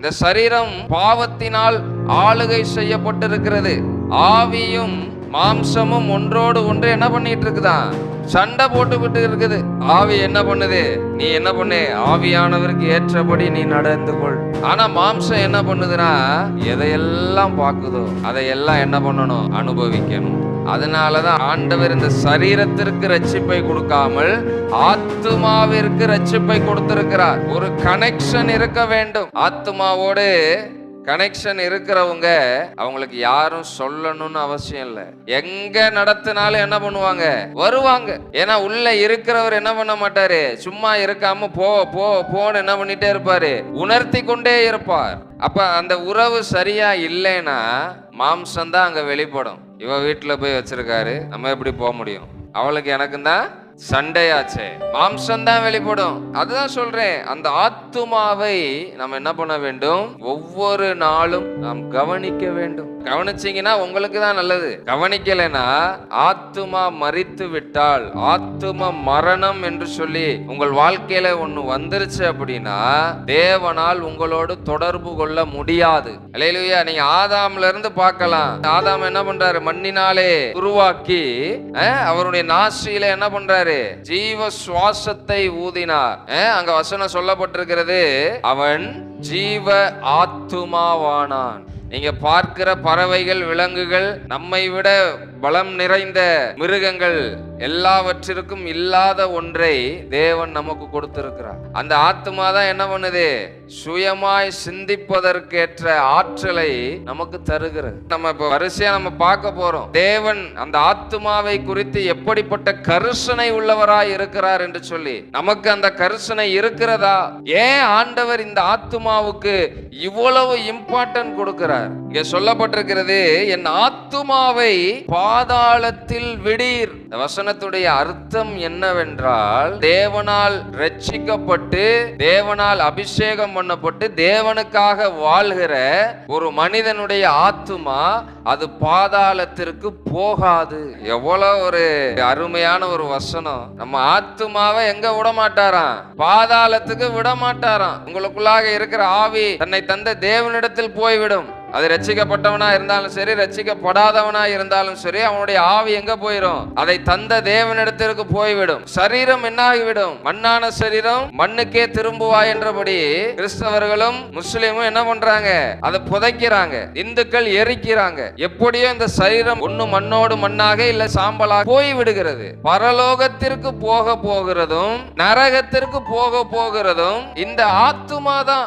இந்த சரீரம் பாவத்தினால் ஆளுகை செய்யப்பட்டிருக்கிறது. ஆவியும் மாம்சமும் ஒன்றோடு ஒன்று என்ன பண்ணிட்டு இருக்குதான் சண்டை போட்டுக்கிட்டு இருக்குது ஆவி என்ன பண்ணுது? நீ என்ன பண்ணு? ஆவியானவருக்கு ஏற்றபடி நீ நடந்து கொள். ஆனா மாம்சம் என்ன பண்ணுதுன்னா எதையெல்லாம் பார்க்குதோ அதையெல்லாம் என்ன பண்ணணும்? அனுபவிக்கணும். அதனாலதான் ஆண்டவர் இந்த சரீரத்திற்கு ரட்சிப்பை கொடுக்காமல் ஆத்துமாவிற்கு ரட்சிப்பை கொடுத்திருக்கிறார். ஒரு கனெக்ஷன் இருக்க வேண்டும். ஆத்துமாவோடு கனெக்ஷன் இருக்கிறவங்க அவங்களுக்கு யாரும் சொல்லணும்னு அவசியம் இல்லை. எங்க நடத்தினாலும் என்ன பண்ணுவாங்க? வருவாங்க. ஏன்னா உள்ள இருக்கிறவர் என்ன பண்ண மாட்டாரு? சும்மா இருக்காம போ போ போன்னு என்ன பண்ணிட்டே இருப்பாரு? உணர்த்தி கொண்டே இருப்பார். அப்ப அந்த உறவு சரியா இல்லைன்னா மாம்சம் தான் அங்க வெளிப்படும். இவன் வீட்டில் போய் வச்சுருக்காரு. நம்ம எப்படி போக முடியும்? அவளுக்கு எனக்கும் தான் சண்டையாச்சே. மாம்சம் தான் வெளிப்படும். அதுதான் சொல்றேன். அந்த ஆத்துமாவை நம்ம என்ன பண்ண வேண்டும்? ஒவ்வொரு நாளும் நாம் கவனிக்க வேண்டும். கவனிச்சீங்கன்னா உங்களுக்கு தான் நல்லது. கவனிக்கலைன்னா ஆத்துமா மறித்து விட்டால் ஆத்தும மரணம் என்று சொல்லி உங்கள் வாழ்க்கையில ஒண்ணு வந்துருச்சு அப்படின்னா தேவனால் உங்களோடு தொடர்பு கொள்ள முடியாது. அல்லேலூயா நீங்க ஆதாம்ல இருந்து பார்க்கலாம். ஆதாம் என்ன பண்றாரு? மண்ணினாலே உருவாக்கி அவருடைய நாசியில என்ன பண்றாரு? ஜீவ சுவாசத்தை ஊதினார். அங்க வசனம் சொல்லப்பட்டிருக்கிறது அவன் ஜீவ ஆத்துமாவானான். நீங்க பார்க்கிற பறவைகள் விலங்குகள் நம்மை விட பலம் நிறைந்த மிருகங்கள் எல்லாவற்றிற்கும் இல்லாத ஒன்றை தேவன் நமக்கு கொடுத்திருக்கிறார். அந்த ஆத்மா தான் என்ன பண்ணுது? சுயமாய் சிந்திப்பதற்கேற்ற ஆற்றலை நமக்கு தருகிறது. நம்ம இப்ப வரிசையா நம்ம பார்க்க போறோம். தேவன் அந்த ஆத்மாவை குறித்து எப்படிப்பட்ட கருசனை உள்ளவராய் இருக்கிறார் என்று சொல்லி. நமக்கு அந்த கருசனை இருக்கிறதா? ஏன் ஆண்டவர் இந்த ஆத்துமாவுக்கு இவ்வளவு இம்பார்ட்டன்ட் கொடுக்கிறார்? இங்க சொல்லப்பட்டிருக்கிறது என் ஆத்துமாவை பாதாளத்தில் விடீர். இந்த வசனத்துடைய அர்த்தம் என்னவென்றால் தேவனால் ரட்சிக்கப்பட்டு தேவனால் அபிஷேகம் பண்ணப்பட்டு தேவனுக்காக வாழ்கிற ஒரு மனிதனுடைய ஆத்துமா அது பாதாளத்திற்கு போகாது. எவ்வளவு ஒரு அருமையான ஒரு வசனம். நம்ம ஆத்துமாவை எங்க விட மாட்டாராம் பாதாளத்துக்கு விட மாட்டாராம் உங்களுக்குள்ளாக இருக்கிற ஆவி தன்னை தந்த தேவனிடத்தில் போய்விடும். அது ரட்சிக்கப்பட்டவனா இருந்தாலும் சரி ரட்சிக்கப்படாதவனா இருந்தாலும் சரி அவனுடைய ஆவி எங்க போயிடும் அதை தந்த தேவனிடத்திற்கு போய்விடும். சரீரம் என்ன ஆகிவிடும் மண்ணான சரீரம் மண்ணுக்கே திரும்புவா என்றபடி கிறிஸ்தவர்களும் முஸ்லீமும் என்ன பண்றாங்க? அதை புதைக்கிறாங்க. இந்துக்கள் எரிக்கிறாங்க. எப்படியோ இந்த சரீரம் ஒண்ணு மண்ணோடு மண்ணாக இல்ல சாம்பலாக போய் விடுகிறது பரலோகத்திற்கு போக போகிறதும் நரகத்திற்கு போக போகிறதும் இந்த ஆத்துமா தான்